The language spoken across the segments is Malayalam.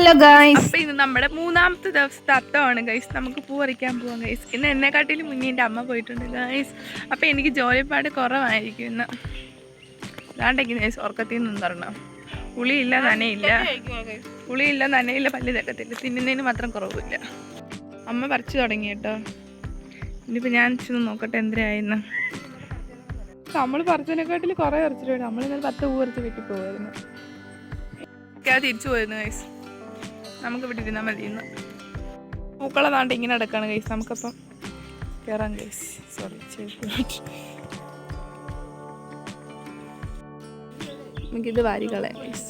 ഹലോ ഗൈസ് അപ്പൊ ഇത് നമ്മുടെ മൂന്നാമത്തെ ദിവസത്തെ അത്തമാണ് ഗൈസ് നമുക്ക് പൂ പറിക്കാൻ പോവാം ഗൈസ് ഇന്ന് എന്നെക്കാട്ടിലും മുന്നേ എന്റെ അമ്മ പോയിട്ടുണ്ട് ഗൈസ് അപ്പൊ എനിക്ക് ജോലിപ്പാട് കുറവായിരിക്കും ഇന്ന്. അതാണ്ടെങ്കിൽ ഗൈസ് ഉറക്കത്തിൽ നിന്ന് തരണം പുളിയില്ല നനയില്ല. പുളിയില്ല നനയില്ല പല്ല് തക്കത്തില്ല. തിന്നുന്നതിന് മാത്രം കുറവില്ല. അമ്മ പറിച്ചു തുടങ്ങി കേട്ടോ. ഇനിയിപ്പോൾ ഞാൻ ചെന്ന് നോക്കട്ടെ എന്തിനായിരുന്നു. നമ്മൾ പറിച്ചതിനെക്കാട്ടിൽ കുറേ പറിച്ചിട്ടുണ്ട് നമ്മൾ ഇന്നലെ പത്ത് പൂ പറിച്ച് വീട്ടിൽ പോകുമായിരുന്നു തിരിച്ചു പോയിരുന്നു ഗൈസ് നമുക്ക് ഇവിടെ ഇരുന്നാൽ മതി ഇന്ന് പൂക്കളെ നാണ്ട് ഇങ്ങനെ എടുക്കാണ് ഗൈസ് നമുക്കപ്പം കയറാം ഗൈസ് സോറി നമുക്കിത് വാരികളെ ഗൈസ്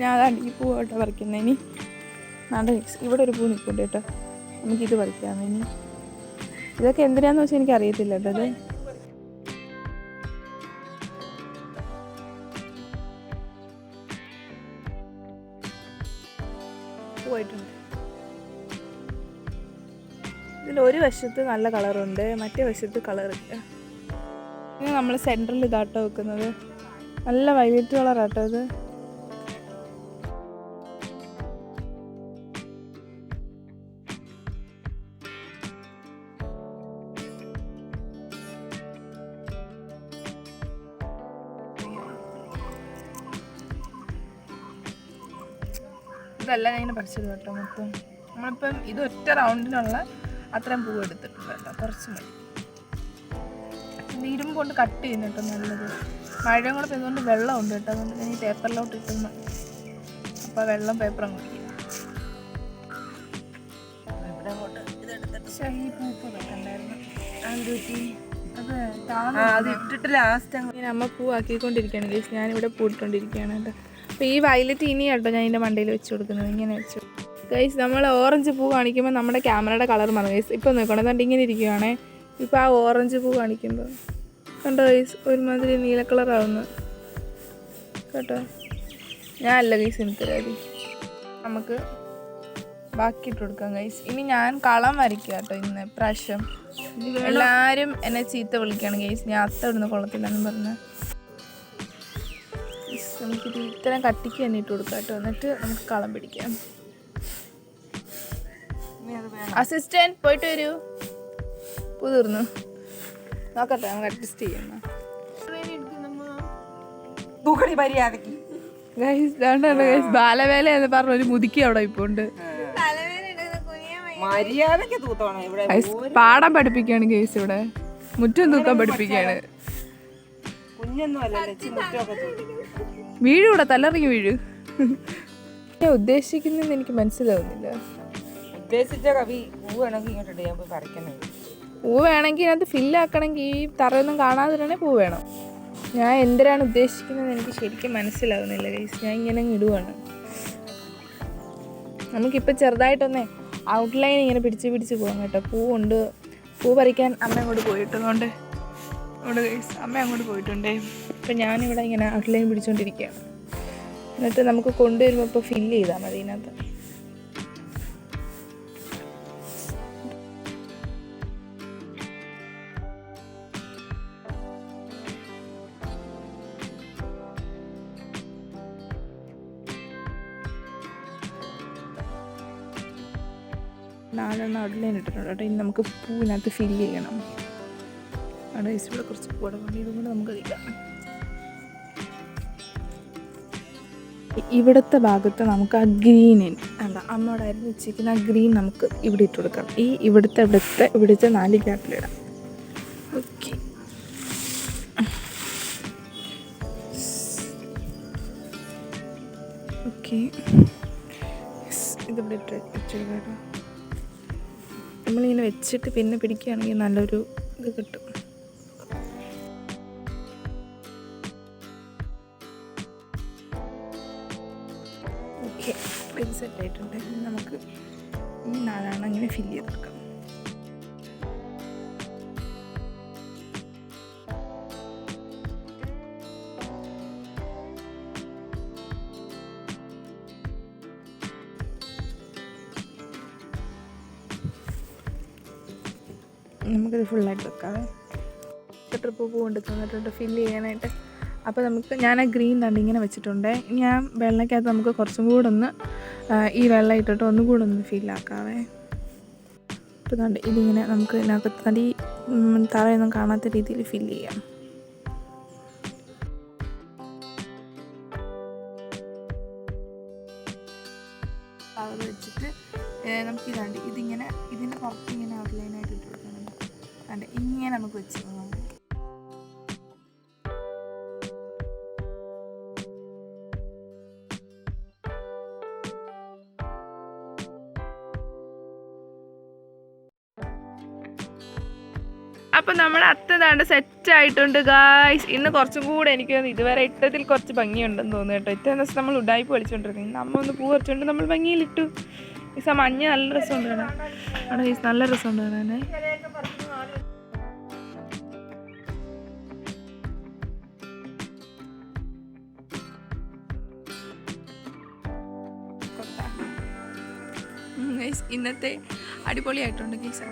ഞാൻ അതാണ് ഈ പൂ കേട്ടോ പറിക്കുന്നത് ഇനി. നാണ്ട ഗൈസ് ഇവിടെ ഒരു പൂ നിൽക്കുന്നുണ്ട് കേട്ടോ. നമുക്കിത് പറിക്കാം ഇനി? ഇതൊക്കെ എന്തിനാന്ന് വെച്ചാൽ എനിക്ക് അറിയത്തില്ല കേട്ടോ ഇത് ഇതിൽ ഒരു വശത്ത് നല്ല കളറുണ്ട് മറ്റേ വശത്ത് കളറില്ല ഇനി നമ്മൾ സെന്ററിൽ ഇതാട്ടോ വെക്കുന്നത്. നല്ല വൈലറ്റ് കളറാട്ടോ ഇത്. ഇതല്ല ഞാൻ പഠിച്ചത് കേട്ടോ മൊത്തം. നമ്മളിപ്പം ഇത് ഒറ്റ റൗണ്ടിനുള്ള അത്രയും പൂവ് എടുത്തിട്ടുണ്ട് കേട്ടോ. കുറച്ച് മതി. ഇരുമ്പ് കൊണ്ട് കട്ട് ചെയ്യുന്നു കേട്ടോ നല്ലത്. മഴയും കൂടെ പെയ്തുകൊണ്ട് വെള്ളം ഉണ്ട് കേട്ടോ. അതുകൊണ്ട് ഞാൻ ഈ പേപ്പറിലോട്ട് ഇട്ടുന്നു അപ്പോൾ വെള്ളം പേപ്പറും കുടിക്കും ഈ പൂപ്പ് വെക്കണ്ടായിരുന്നു. അത് അത് ഇട്ടിട്ട് ലാസ്റ്റ് അമ്മ ഗേസ് ഞാനിവിടെ പൂട്ടിക്കൊണ്ടിരിക്കുകയാണ് കേട്ടോ. അപ്പോൾ ഈ വയലറ്റ് ഇനി കേട്ടോ ഞാൻ ഇതിന്റെ മണ്ടയിൽ വെച്ച് കൊടുക്കുന്നത്. ഇങ്ങനെ വെച്ചു ഗൈസ് നമ്മൾ ഓറഞ്ച് പൂ കാണിക്കുമ്പോൾ നമ്മുടെ ക്യാമറയുടെ കളർ മാറും. ഗൈസ് ഇപ്പോൾ നോക്കണം എന്നിട്ട് ഇങ്ങനെ ഇരിക്കുകയാണേ ഇപ്പോൾ ആ ഓറഞ്ച് പൂ കാണിക്കുമ്പോൾ കണ്ടോ ഗൈസ് ഒരുമാതിരി നീല കളറാവുന്നു കേട്ടോ? ഞാൻ അല്ല ഗൈസ് എനിക്കറിയാതെ നമുക്ക് ബാക്കി ഇട്ട് കൊടുക്കാം ഗൈസ് ഇനി ഞാൻ കളം വരയ്ക്കുക കേട്ടോ ഇന്ന് പ്രാവശ്യം എല്ലാവരും എന്നെ ചീത്ത വിളിക്കുകയാണ് ഗൈസ് ഞാൻ അത്ത ഇടുന്ന കൊള്ളത്തില്ലെന്ന് പറഞ്ഞ്. നമുക്കിത് ഇത്തരം കട്ടിക്ക് തന്നെ ഇട്ട് കൊടുക്കാം കേട്ടോ. എന്നിട്ട് നമുക്ക് കളം പിടിക്കാം. അസിസ്റ്റന്റ് പോയിട്ട് വരൂ. പുതിർന്നു തീർന്നു നോക്കട്ടെ നമുക്ക് അഡ്ജസ്റ്റ് ചെയ്യുന്നു തൂക്കടി മര്യാദയ്ക്ക്. ഗൈസ് ഗൈസ് ബാലവേല എന്ന് പറഞ്ഞ ഒരു മുതുക്കി അവിടെ ഇപ്പൊ ഉണ്ട്. മര്യാദയ്ക്ക് തൂത്തോണം ഇവിടെ. പാഠം പഠിപ്പിക്കുകയാണ് ഗൈസ് ഇവിടെ. മുറ്റം തൂക്കാൻ പഠിപ്പിക്കുകയാണ്. വീഴൂടെ തലറിങ്ങി വീഴു ഉദ്ദേശിക്കുന്നതെന്ന് എനിക്ക് മനസ്സിലാവുന്നില്ല. ഉദ്ദേശിച്ച കവി പൂ വേണമെങ്കിൽ ഇങ്ങോട്ട് ഞാൻ പോയി പറിക്കണേ പൂ വേണമെങ്കിൽ ഇതിനകത്ത് ഫില്ലാക്കണമെങ്കിൽ ഈ തറയൊന്നും കാണാതിരണേ പൂ വേണം. ഞാൻ എന്തിനാണ് ഉദ്ദേശിക്കുന്നത് എനിക്ക് ശരിക്കും മനസ്സിലാവുന്നില്ല ഗൈസ് ഞാൻ ഇങ്ങനെ ഇടുവാണ്. നമുക്കിപ്പോൾ ചെറുതായിട്ടൊന്നേ ഔട്ട്ലൈൻ ഇങ്ങനെ പിടിച്ച് പിടിച്ച് പോകാം കേട്ടോ. പൂ കൊണ്ട് പൂ പറിക്കാൻ അമ്മ അങ്ങോട്ട് പോയിട്ടുണ്ട് അവിടെ ഗൈസ് അമ്മ അങ്ങോട്ട് പോയിട്ടുണ്ടേ. അപ്പം ഞാനിവിടെ ഇങ്ങനെ ഔട്ട്ലൈൻ പിടിച്ചുകൊണ്ടിരിക്കുകയാണ് എന്നിട്ട് നമുക്ക് കൊണ്ടുവരുമ്പോൾ ഇപ്പോൾ ഫില്ല് ചെയ്താൽ മതി ഇതിനകത്ത്. നാലെണ്ണം ഔട്ട്ലൈൻ ഇട്ടിട്ടുണ്ട് കേട്ടോ ഇനി നമുക്ക് പൂവിനകത്ത് ഫില്ല് ചെയ്യണം. അവിടെ ഇവിടെ കുറച്ച് പൂടെ കൊണ്ട് ഇതും കൂടെ നമുക്ക് കഴിക്കാം ഇവിടുത്തെ ഭാഗത്ത് നമുക്ക് ആ ഗ്രീനിൻ എന്താ അമ്മയുടെ അരിഞ്ഞ് വെച്ചിരിക്കുന്ന ആ ഗ്രീൻ നമുക്ക് ഇവിടെ ഇട്ട് കൊടുക്കാം. ഈ ഇവിടുത്തെ ഇവിടുത്തെ ഇവിടുത്തെ നാല് ഗ്യാപ്പിലിടാം ഓക്കെ ഓക്കെ ഇതിവിടെ ഇട്ട് കേട്ടോ. നമ്മളിങ്ങനെ വെച്ചിട്ട് പിന്നെ പിടിക്കുകയാണെങ്കിൽ നല്ലൊരു ഇത് കിട്ടും. ഓക്കെ സെറ്റ് ആയിട്ടുണ്ട്. നമുക്ക് ഈ നാലാണ് അങ്ങനെ ഫില്ല് ചെയ്തെടുക്കാം. നമുക്കിത് ഫുള്ളായിട്ട് വെക്കാവേ ട്രിപ്പ് പൂ കൊണ്ട് തന്നിട്ടുണ്ട് ഫില്ല് ചെയ്യാനായിട്ട്. അപ്പോൾ നമുക്ക് ഞാൻ ആ ഗ്രീൻ തണ്ട് ഇങ്ങനെ വെച്ചിട്ടുണ്ട്. ഞാൻ വെള്ളയ്ക്കകത്ത് നമുക്ക് കുറച്ചും കൂടെ ഒന്ന് ഈ വെള്ളം ഇട്ടിട്ട് ഒന്നും കൂടെ ഒന്ന് ഫില്ലാക്കാവേ അപ്പോൾ ഇതുണ്ട് ഇതിങ്ങനെ നമുക്ക് ഇതിനകത്ത് തടി തറയൊന്നും കാണാത്ത രീതിയിൽ ഫില്ല് ചെയ്യാം. അത് വെച്ചിട്ട് നമുക്ക് ഇതാണ്ട് ഇതിങ്ങനെ ഇതിന്റെ പുറത്ത് ഇങ്ങനെ ഔട്ട്ലൈനായിട്ട് ഇട്ട് അതെ ഇങ്ങനെ നമുക്ക് വെച്ച് പോകാം അപ്പം നമ്മൾ അത്ത ദാണ്ട് സെറ്റ് ആയിട്ടുണ്ട് ഗായ്സ് ഇന്ന് കുറച്ചും കൂടെ എനിക്ക് തോന്നുന്നു ഇതുവരെ ഇട്ടതിൽ കുറച്ച് ഭംഗിയുണ്ടെന്ന് തോന്നുന്നു കേട്ടോ. ഇത്ര ദിവസം നമ്മൾ ഉഡായി പൊളിച്ചോണ്ടിരുന്നു ഇന്ന് അമ്മ ഒന്ന് പൂ പറിച്ചോണ്ട് നമ്മൾ ഭംഗിയിലിട്ടു. ഈ മഞ്ഞ നല്ല രസമുണ്ട് കാണാൻ. അവിടെ നല്ല രസമുണ്ട് കാണാനേ guys, ഇന്നത്തെ അടിപൊളിയായിട്ടുണ്ട് ഗീസ്.